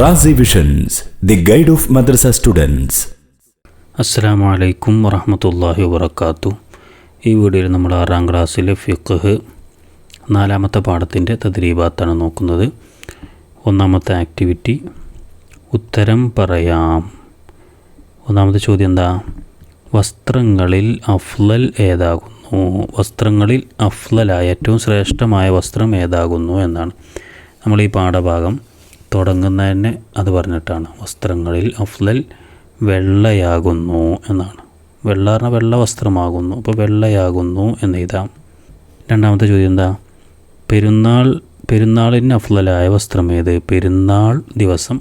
Razi visions the guide of madrasa students അസ്സാം വലൈക്കും വറഹമത്തല്ലാഹി വബർക്കാത്തു ഈ വീഡിയോയിൽ നമ്മൾ ആറാം ക്ലാസ്സിലെ ഫിഖ് നാലാമത്തെ പാഠത്തിന്റെ തദ്രീബാത്താണ് നോക്കുന്നത്. ഒന്നാമത്തെ ആക്ടിവിറ്റി ഉത്തരം പറയാം. ഒന്നാമത്തെ ചോദ്യം എന്താ? വസ്ത്രങ്ങളിൽ അഫ്ലൽ ഏതാകുന്നു? വസ്ത്രങ്ങളിൽ അഫ്ലലായ ഏറ്റവും ശ്രേഷ്ഠമായ വസ്ത്രം ഏതാകുന്നു എന്നാണ്. നമ്മൾ ഈ പാഠഭാഗം തുടങ്ങുന്നതന്നെ അത് പറഞ്ഞിട്ടാണ്. വസ്ത്രങ്ങളിൽ അഫ്ലൽ വെള്ളയാകുന്നു എന്നാണ്. വെള്ള പറഞ്ഞാൽ വെള്ള വസ്ത്രമാകുന്നു. അപ്പോൾ വെള്ളയാകുന്നു എന്ന് എഴുതാം. രണ്ടാമത്തെ ചോദ്യം എന്താ? പെരുന്നാൾ പെരുന്നാളിന് അഫ്ലലായ വസ്ത്രം ഏത്? പെരുന്നാൾ ദിവസം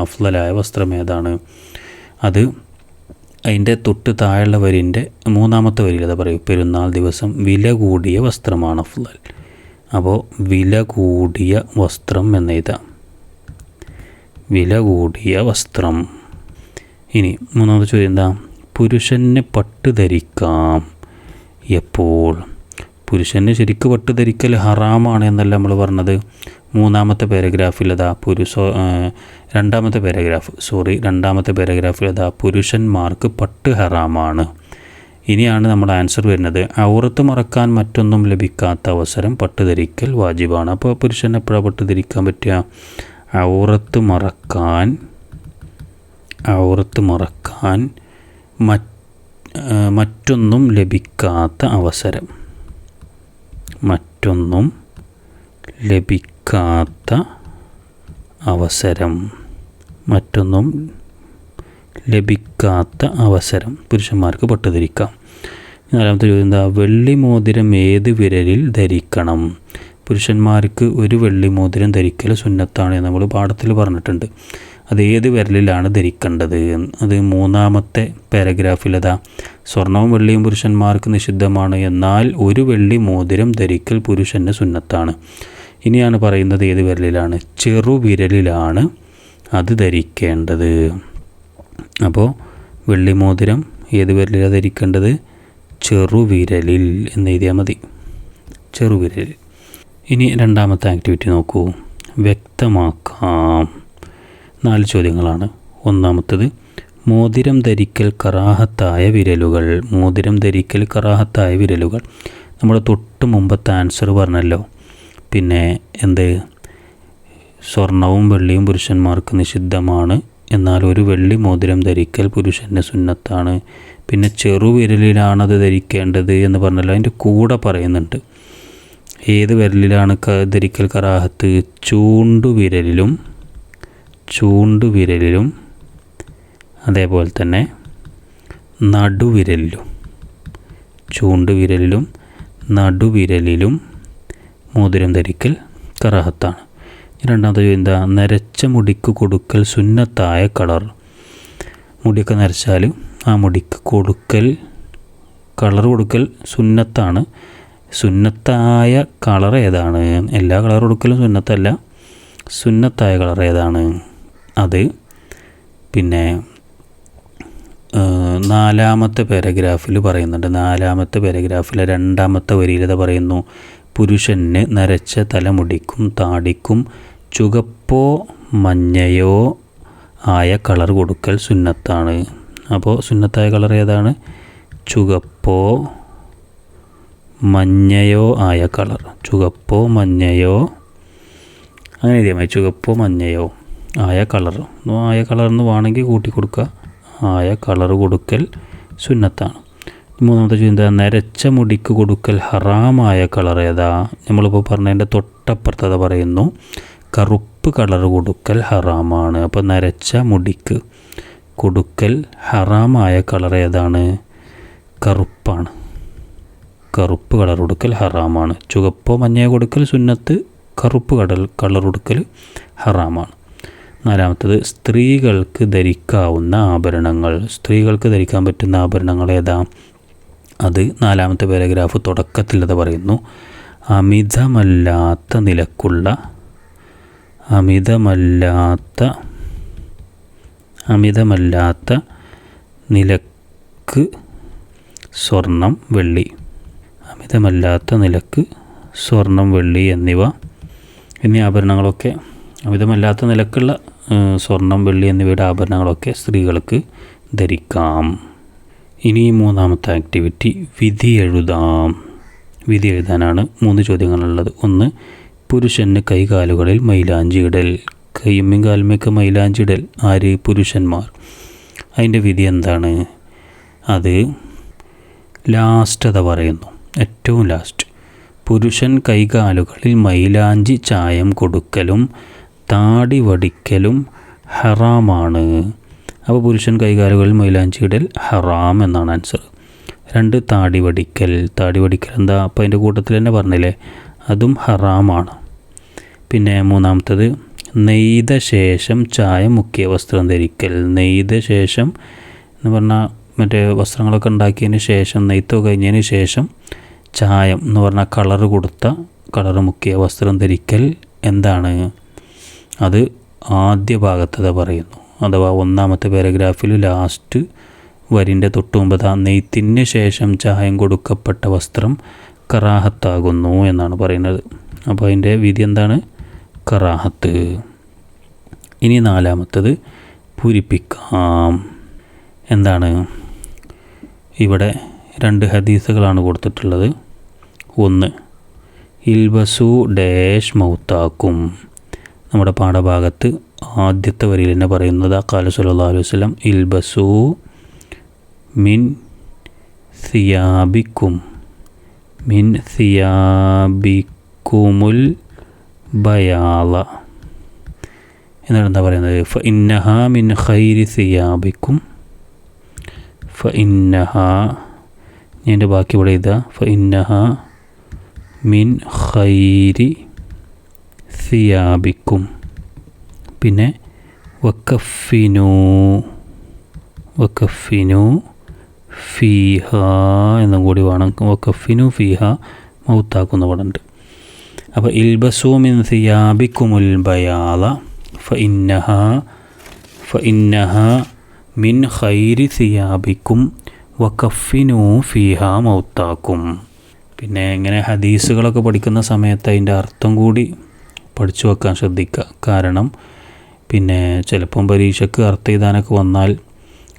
അഫ്ലലായ വസ്ത്രം ഏതാണ്? അത് അതിന്റെ തൊട്ട് താഴെയുള്ള വരിന്റെ മൂന്നാമത്തെ വരിയിൽ അതാ പറയും പെരുന്നാൾ ദിവസം വില കൂടിയ വസ്ത്രമാണ് അഫ്ലൽ. അപ്പോൾ വില കൂടിയ വസ്ത്രം എന്ന് എഴുതാം. വില കൂടിയ വസ്ത്രം. ഇനി മൂന്നാമത്തെ ചോദ്യം എന്താ? പുരുഷനെ പട്ട് ധരിക്കാം. എപ്പോൾ? പുരുഷനെ ശരിക്ക് പട്ട് ധരിക്കൽ ഹറാമാണ് എന്നല്ല നമ്മൾ പറഞ്ഞത്. മൂന്നാമത്തെ പാരഗ്രാഫിൽ അതാ പുരുഷ രണ്ടാമത്തെ പാരഗ്രാഫ് സോറി രണ്ടാമത്തെ പാരഗ്രാഫിൽ അതാ പുരുഷന്മാർക്ക് പട്ട് ഹറാമാണ്. ഇനിയാണ് നമ്മുടെ ആൻസർ വരുന്നത്. ഔറത്ത് മറക്കാൻ മറ്റൊന്നും ലഭിക്കാത്ത അവസരം പട്ട് ധരിക്കൽ വാജിബാണ്. അപ്പോൾ പുരുഷൻ എപ്പോഴാണ് പട്ട് ധരിക്കാൻ പറ്റുക? ഔറത്ത് മറക്കാൻ ഔറത്ത് മറക്കാൻ മറ്റൊന്നും ലഭിക്കാത്ത അവസരം. മറ്റൊന്നും ലഭിക്കാത്ത അവസരം. മറ്റൊന്നും ലഭിക്കാത്ത അവസരം. പുരുഷന്മാർക്ക് പട്ടുധരിക്കാം നാലാമത്തെ ചോദ്യം എന്താ? വെള്ളി മോതിരം ഏത് വിരലിൽ ധരിക്കണം? പുരുഷന്മാർക്ക് ഒരു വെള്ളി മോതിരം ധരിക്കൽ സുന്നത്താണ് നമ്മൾ പാഠത്തിൽ പറഞ്ഞിട്ടുണ്ട്. അത് ഏത് വിരലിലാണ് ധരിക്കേണ്ടത്. അത് മൂന്നാമത്തെ പാരഗ്രാഫിലതാ സ്വർണവും വെള്ളിയും പുരുഷന്മാർക്ക് നിഷിദ്ധമാണ്. എന്നാൽ ഒരു വെള്ളി മോതിരം ധരിക്കൽ പുരുഷന് സുന്നത്താണ്. ഇനിയാണ് പറയുന്നത് ഏത് വിരലിലാണ്? ചെറുവിരലിലാണ് അത് ധരിക്കേണ്ടത്. അപ്പോൾ വെള്ളി മോതിരം ഏത് വിരലിലാണ് ധരിക്കേണ്ടത്? ചെറുവിരലിൽ എന്ന് എഴുതിയാൽ മതി. ചെറുവിരലിൽ ഇനി രണ്ടാമത്തെ ആക്ടിവിറ്റി നോക്കൂ. വ്യക്തമാക്കാം. നാല് ചോദ്യങ്ങളാണ്. ഒന്നാമത്തത് മോതിരം ധരിക്കൽ കറാഹത്തായ വിരലുകൾ. മോതിരം ധരിക്കൽ കറാഹത്തായ വിരലുകൾ. നമ്മൾ തൊട്ട് മുമ്പത്തെ ആൻസർ പറഞ്ഞല്ലോ. പിന്നെ എന്ത്? സ്വർണവും വെള്ളിയും പുരുഷന്മാർക്ക് നിഷിദ്ധമാണ്. എന്നാൽ ഒരു വെള്ളി മോതിരം ധരിക്കൽ പുരുഷന്റെ സുന്നത്താണ്. പിന്നെ ചെറുവിരലിലാണത് ധരിക്കേണ്ടത് എന്ന് പറഞ്ഞല്ലോ. അതിന്റെ കൂടെ പറയുന്നുണ്ട്. ഏത് വിരലിലാണ് ധരിക്കൽ കറാഹത്ത്? ചൂണ്ടുവിരലിലും ചൂണ്ടുവിരലിലും അതേപോലെ തന്നെ നടുവിരലിലും ചൂണ്ടുവിരലിലും നടുവിരലിലും മോതിരം ധരിക്കൽ കറാഹത്താണ്. രണ്ടാമത്തെ എന്താ? നരച്ച മുടിക്ക് കൊടുക്കൽ സുന്നത്തായ കളർ. മുടിയൊക്കെ നരച്ചാലും ആ മുടിക്ക് കൊടുക്കൽ കളർ കൊടുക്കൽ സുന്നത്താണ്. സുന്നത്തായ കളർ ഏതാണ്? എല്ലാ കളർ കൊടുക്കലും സുന്നത്തല്ല. സുന്നത്തായ കളർ ഏതാണ്? അത്. പിന്നെ നാലാമത്തെ പാരഗ്രാഫിൽ പറയുന്നുണ്ട്. നാലാമത്തെ പാരഗ്രാഫിലെ രണ്ടാമത്തെ വരിയിൽ ഇത് പറയുന്നു. പുരുഷന് നരച്ച തലമുടിക്കും താടിക്കും ചുവപ്പോ മഞ്ഞയോ ആയ കളർ കൊടുക്കൽ സുന്നത്താണ്. അപ്പോൾ സുന്നത്തായ കളർ ഏതാണ്? ചുവപ്പോ മഞ്ഞയോ ആയ കളർ. ചുവപ്പോ മഞ്ഞയോ? അങ്ങനെ എഴുതിയാൽ മതി. ചുവപ്പോ മഞ്ഞയോ ആയ കളർ. ആയ കളർ എന്ന് വേണമെങ്കിൽ കൂട്ടി കൊടുക്കുക. ആയ കളർ കൊടുക്കൽ സുന്നത്താണ്. മൂന്നാമത്തെ ചോദ്യം എന്താ? നരച്ച മുടിക്ക് കൊടുക്കൽ ഹറാമായ കളർ ഏതാ? നമ്മളിപ്പോൾ പറഞ്ഞതിന്റെ തൊട്ടപ്പുറത്തത് പറയുന്നു. കറുപ്പ് കളർ കൊടുക്കൽ ഹറാമാണ്. അപ്പോൾ നരച്ച മുടിക്ക് കൊടുക്കൽ ഹറാമായ കളർ ഏതാണ്? കറുപ്പാണ്. കറുപ്പ് കളർ കൊടുക്കൽ ഹറാമാണ്. ചുവപ്പോ മഞ്ഞയോ കൊടുക്കൽ സുന്നത്ത് കറുപ്പ് കടൽ കളർ കൊടുക്കൽ ഹറാമാണ്. നാലാമത്തത് സ്ത്രീകൾക്ക് ധരിക്കാവുന്ന ആഭരണങ്ങൾ. സ്ത്രീകൾക്ക് ധരിക്കാൻ പറ്റുന്ന ആഭരണങ്ങൾ ഏതാ? അത് നാലാമത്തെ പാരഗ്രാഫ് തുടക്കത്തിൽ അത് പറയുന്നു. അമിതമല്ലാത്ത നിലക്കുള്ള അമിതമല്ലാത്ത അമിതമല്ലാത്ത നിലയ്ക്ക് സ്വർണം വെള്ളി. അമിതമല്ലാത്ത നിലയ്ക്ക് സ്വർണം വെള്ളി എന്നിവ എന്നീ ആഭരണങ്ങളൊക്കെ അമിതമല്ലാത്ത നിലക്കുള്ള സ്വർണം വെള്ളി എന്നിവയുടെ ആഭരണങ്ങളൊക്കെ സ്ത്രീകൾക്ക് ധരിക്കാം. ഇനി മൂന്നാമത്തെ ആക്ടിവിറ്റി വിധി എഴുതാം. വിധി എഴുതാനാണ് മൂന്ന് ചോദ്യങ്ങളുള്ളത്. ഒന്ന് പുരുഷന് കൈകാലുകളിൽ മൈലാഞ്ചി ഇടൽ കയ്യുമ്മയും മൈലാഞ്ചി ഇടൽ ആര്? പുരുഷന്മാർ. അതിന്റെ വിധി എന്താണ്? അത് ലാസ്റ്റത പറയുന്നു. ഏറ്റവും ലാസ്റ്റ് പുരുഷൻ കൈകാലുകളിൽ മൈലാഞ്ചി ചായം കൊടുക്കലും താടി വടിക്കലും ഹറാമാണ്. അപ്പോൾ പുരുഷൻ കൈകാലുകളിൽ മൈലാഞ്ചി ഇടൽ ഹറാം എന്നാണ് ആൻസർ രണ്ട് താടി വടിക്കൽ. താടി വടിക്കൽ എന്താ? അപ്പോൾ അതിന്റെ കൂട്ടത്തിൽ തന്നെ പറഞ്ഞില്ലേ? അതും ഹറാമാണ്. പിന്നെ മൂന്നാമത്തത് നെയ്ത ശേഷം ചായ മുക്കിയ വസ്ത്രം ധരിക്കൽ. നെയ്ത ശേഷം എന്ന് പറഞ്ഞാൽ മറ്റേ വസ്ത്രങ്ങളൊക്കെ ഉണ്ടാക്കിയതിന് ശേഷം നെയ്ത്തോ കഴിഞ്ഞതിന് ശേഷം ചായം എന്ന് പറഞ്ഞാൽ കളർ കൊടുത്ത കളർ മുക്കിയ വസ്ത്രം ധരിക്കൽ എന്താണ്? അത് ആദ്യ ഭാഗത്തത് പറയുന്നു. അഥവാ ഒന്നാമത്തെ പാരഗ്രാഫിൽ ലാസ്റ്റ് വരിന്റെ തൊട്ട് മുമ്പ് ആ നെയ്ത്തിന് ശേഷം ചായം കൊടുക്കപ്പെട്ട വസ്ത്രം കറാഹത്താകുന്നു എന്നാണ് പറയുന്നത്. അപ്പോൾ അതിന്റെ വിധി എന്താണ്? കറാഹത്ത്. ഇനി നാലാമത്തത് പൂരിപ്പിക്കാം. എന്താണ്? ഇവിടെ രണ്ട് ഹദീസുകളാണ് കൊടുത്തിട്ടുള്ളത്. ഒന്ന്. ഇൽബസു ഡാഷ് മൗത്താക്കും. നമ്മുടെ പാഠഭാഗത്ത് ആദ്യത്തെ വരിയിൽ തന്നെ പറയുന്നത് അക്കാല സല്ലല്ലാഹു അലൈഹി വസല്ലം ഇൽബസു മിൻ സിയാബിക്കും മിൻ സിയാബിക്കുമുൽ ബയാള. എന്നിട്ട് എന്താ പറയുന്നത്? ഫ ഇന്നഹ മിൻ ഖൈരി സിയാബിക്കും ഫ ഇന്നഹ എന്റെ ബാക്കി ഇവിടെ ഇതാ ഫ ഇന്നഹ മിൻ ഖൈരി സിയാബിക്കും. പിന്നെ വക്കഫിനു വക്കഫിനു ഫീഹ എന്നും കൂടി വേണം. വക്കഫിനു ഫീഹ മൗത്താക്കുന്ന പടണ്ട് അപ്പോൾ ഇൽബസു മിൻ സിയാബിക്കുമുൽ ബയാള ഫ ഇന്നഹ ഫ ഇന്നഹ മിൻ ഖൈരി സിയാബിക്കും വക്കഫിനു ഫീഹ മൗത്താക്കും. പിന്നെ ഇങ്ങനെ ഹദീസുകളൊക്കെ പഠിക്കുന്ന സമയത്ത് അതിന്റെ അർത്ഥം കൂടി പഠിച്ചു വെക്കാൻ ശ്രദ്ധിക്കുക കാരണം പിന്നെ ചിലപ്പം പരീക്ഷയ്ക്ക് അർത്ഥം എഴുതാനൊക്കെ വന്നാൽ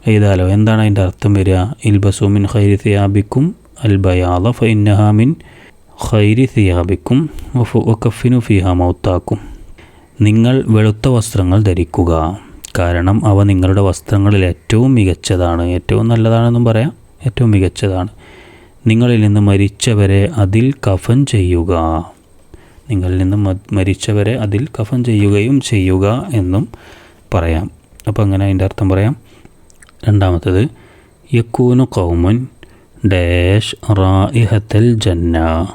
എഴുതാലോ? എന്താണ് അതിന്റെ അർത്ഥം വരിക? ഇൽബസു മിൻ ഖൈരി സിയാബിക്കും അൽ ബയാദ ഫ ഇന്നഹ മിൻ ഖൈരി സിയാബിക്കും വക്കഫിനു ഫിഹ മൗത്താക്കും. നിങ്ങൾ വെളുത്ത വസ്ത്രങ്ങൾ ധരിക്കുക. കാരണം അവ നിങ്ങളുടെ വസ്ത്രങ്ങളിൽ ഏറ്റവും മികച്ചതാണ്. ഏറ്റവും നല്ലതാണെന്നും പറയാം. ഏറ്റവും മികച്ചതാണ്. നിങ്ങളിൽ നിന്ന് മരിച്ചവരെ അതിൽ കഫൻ ചെയ്യുക. നിങ്ങളിൽ നിന്ന് മരിച്ചവരെ അതിൽ കഫൻ ചെയ്യുകയും ചെയ്യുക എന്നും പറയാം. അപ്പോൾ അങ്ങനെ അതിന്റെ അർത്ഥം പറയാം. രണ്ടാമത്തത് യക്കൂനു കൗമുൻ ഡാഷ് റായിഹത്തൽ ജന്ന.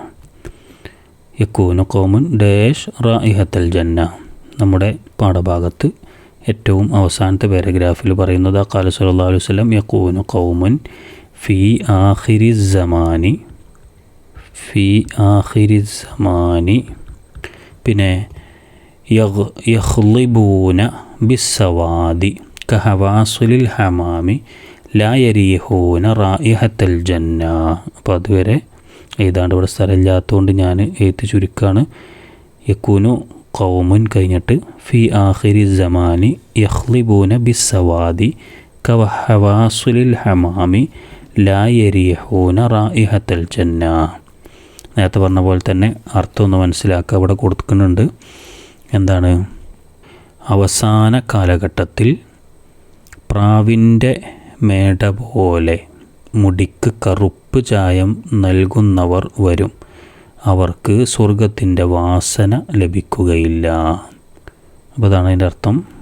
യക്കൂനു കൗമുൻ ഡാഷ് റായിഹത്തൽ ജന്ന. നമ്മുടെ പാഠഭാഗത്ത് ഏറ്റവും അവസാനത്തെ പാരഗ്രാഫിൽ പറയുന്നത് അക്കാല സല്ലല്ലാഹു അലൈഹി യക്കൂനു കൗമുൻ ഫി ആഖിരി സമാനി ഫി ആഖിരി സമാനി പിന്നെ യഹ്ലിബൂന ബിസ്സവാദി കഹവാസുലിൽ ഹമാമി ലായരീഹൂന റായിഹത്തൽ ജന്ന. അപ്പോൾ അതുവരെ ഏതാണ്ട് ഇവിടെ സ്ഥലമില്ലാത്തതുകൊണ്ട് ഞാൻ എഴുത്ത് ചുരുക്കാണ്. യക്കൂനു കൗമുൻ കഴിഞ്ഞിട്ട് ഫി ആഹിരി സമാനി യഹ്ലിബൂന ബിസ്സവാദി കവഹവാസുലിൽ ഹമാമി ലായരീഹൂന റായിഹത്തൽ ജന്ന. നേരത്തെ പറഞ്ഞ പോലെ തന്നെ അർത്ഥം ഒന്ന് മനസ്സിലാക്കുക ഇവിടെ കൊടുക്കുന്നുണ്ട്. എന്താണ്? അവസാന കാലഘട്ടത്തിൽ പ്രാവിന്റെ മേട പോലെ മുടിക്ക് കറുപ്പ് ചായം നൽകുന്നവർ വരും. അവർക്ക് സ്വർഗത്തിന്റെ വാസന ലഭിക്കുകയില്ല. അപ്പോൾ അതാണ് അതിന്റെ അർത്ഥം.